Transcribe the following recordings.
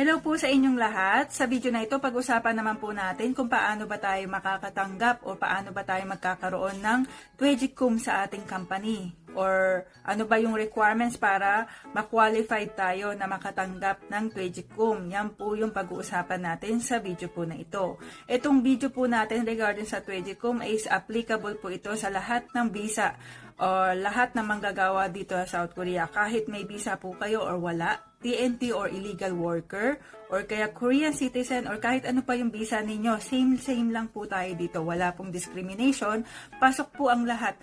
Hello po sa inyong lahat. Sa video na ito, pag-usapan naman po natin kung paano ba tayo makakatanggap o paano ba tayo magkakaroon ng Twedgicum sa ating company. Or ano ba yung requirements para ma-qualified tayo na makatanggap ng Twedgicum. Yan po yung pag-uusapan natin sa video po na ito. Itong video po natin regarding sa Twedgicum is applicable po ito sa lahat ng visa o lahat ng manggagawa dito sa South Korea. Kahit may visa po kayo or wala, TNT or illegal worker, or kaya Korean citizen, or kahit ano pa yung visa ninyo, same same lang po tayo dito. Wala pong discrimination. Pasok po ang lahat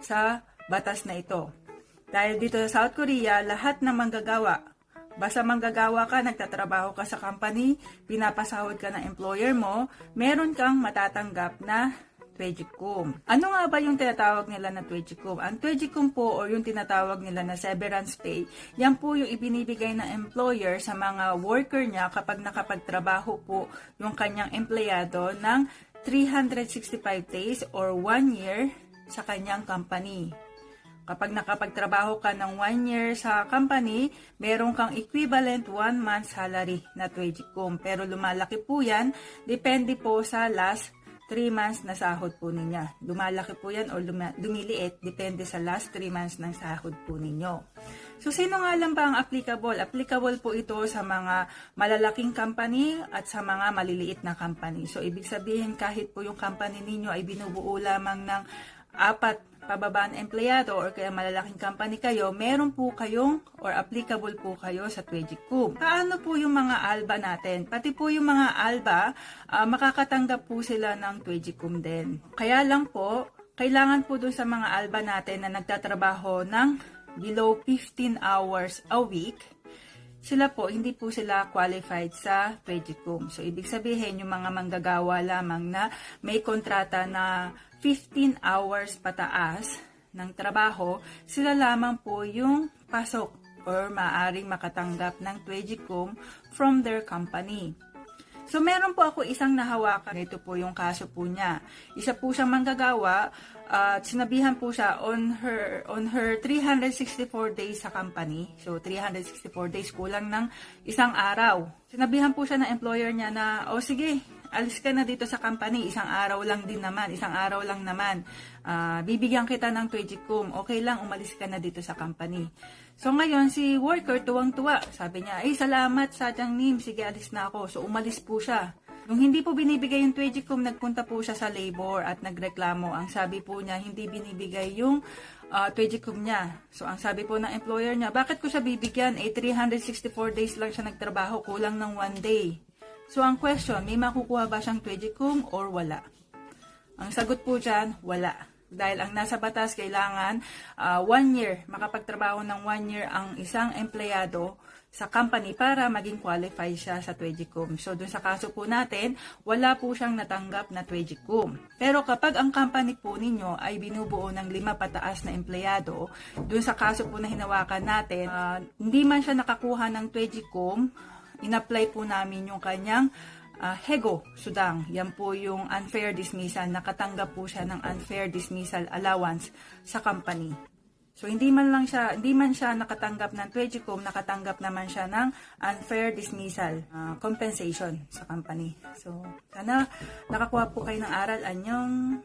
sa batas na ito. Dahil dito sa South Korea, lahat ng manggagawa, basta manggagawa ka, nagtatrabaho ka sa company, pinapasahod ka ng employer mo, meron kang matatanggap na Twedgicum. Ano nga ba yung tinatawag nila na Twedgicum? Ang Twedgicum po or yung tinatawag nila na severance pay, yan po yung ibinibigay ng employer sa mga worker niya kapag nakapagtrabaho po yung kanyang empleyado ng 365 days or 1 year sa kanyang company. Kapag nakapagtrabaho ka ng 1 year sa company, meron kang equivalent 1 month salary na Twedgicum. Pero lumalaki po yan, depende po sa last 3 months na sahod po ninyo. Lumalaki po yan o luma- lumiliit, depende sa last 3 months ng sahod po ninyo. So, sino nga lang ba ang applicable? Applicable po ito sa mga malalaking company at sa mga maliliit na company. So, ibig sabihin kahit po yung company ninyo ay binubuo lamang ng apat pababa na empleyado or kaya malalaking company kayo, meron po kayong or applicable po kayo sa Twedgicum. Paano po yung mga ALBA natin? Pati po yung mga ALBA, ah, makakatanggap po sila ng Twedgicum din. Kaya lang po, kailangan po dun sa mga ALBA natin na nagtatrabaho ng below 15 hours a week, sila po, hindi po sila qualified sa Twedgicum. So, ibig sabihin, yung mga manggagawa lamang na may kontrata na 15 hours pataas ng trabaho, sila lamang po yung pasok or maaring makatanggap ng Twedgicum from their company. So, meron po ako isang nahawakan. Ito po yung kaso po niya. Isa po siyang manggagawa at sinabihan po siya on her on her 364 days sa company. So, 364 days kulang ng isang araw. Sinabihan po siya ng employer niya na, o sige, alis ka na dito sa company, isang araw lang din naman, isang araw lang naman. Ah, bibigyan kita ng Twedgicum, okay lang, umalis ka na dito sa company. So ngayon, si worker tuwang-tuwa. Sabi niya, ay salamat sa nim, sige alis na ako. So umalis po siya. Nung hindi po binibigay yung Twedgicum, nagpunta po siya sa labor at nagreklamo. Ang sabi po niya, hindi binibigay yung uh, Twedgicum niya. So ang sabi po ng employer niya, bakit ko siya bibigyan? Eh 364 days lang siya nagtrabaho, kulang ng one day. So, ang question, may makukuha ba siyang Twedgicum or wala? Ang sagot po dyan, wala. Dahil ang nasa batas, kailangan ah, one year, makapagtrabaho ng one year ang isang empleyado sa company para maging qualify siya sa Twedgicum. So, dun sa kaso po natin, wala po siyang natanggap na Twedgicum. Pero kapag ang company po ninyo ay binubuo ng lima pataas na empleyado, dun sa kaso po na hinawakan natin, ah, hindi man siya nakakuha ng Twedgicum, in-apply po namin yung kanyang ah, Hego Sudang. Yan po yung unfair dismissal. Nakatanggap po siya ng unfair dismissal allowance sa company. So hindi man lang siya, hindi man siya nakatanggap ng Twedgicum, nakatanggap naman siya ng unfair dismissal ah, compensation sa company. So sana nakakuha po kayo ng aral. Anyong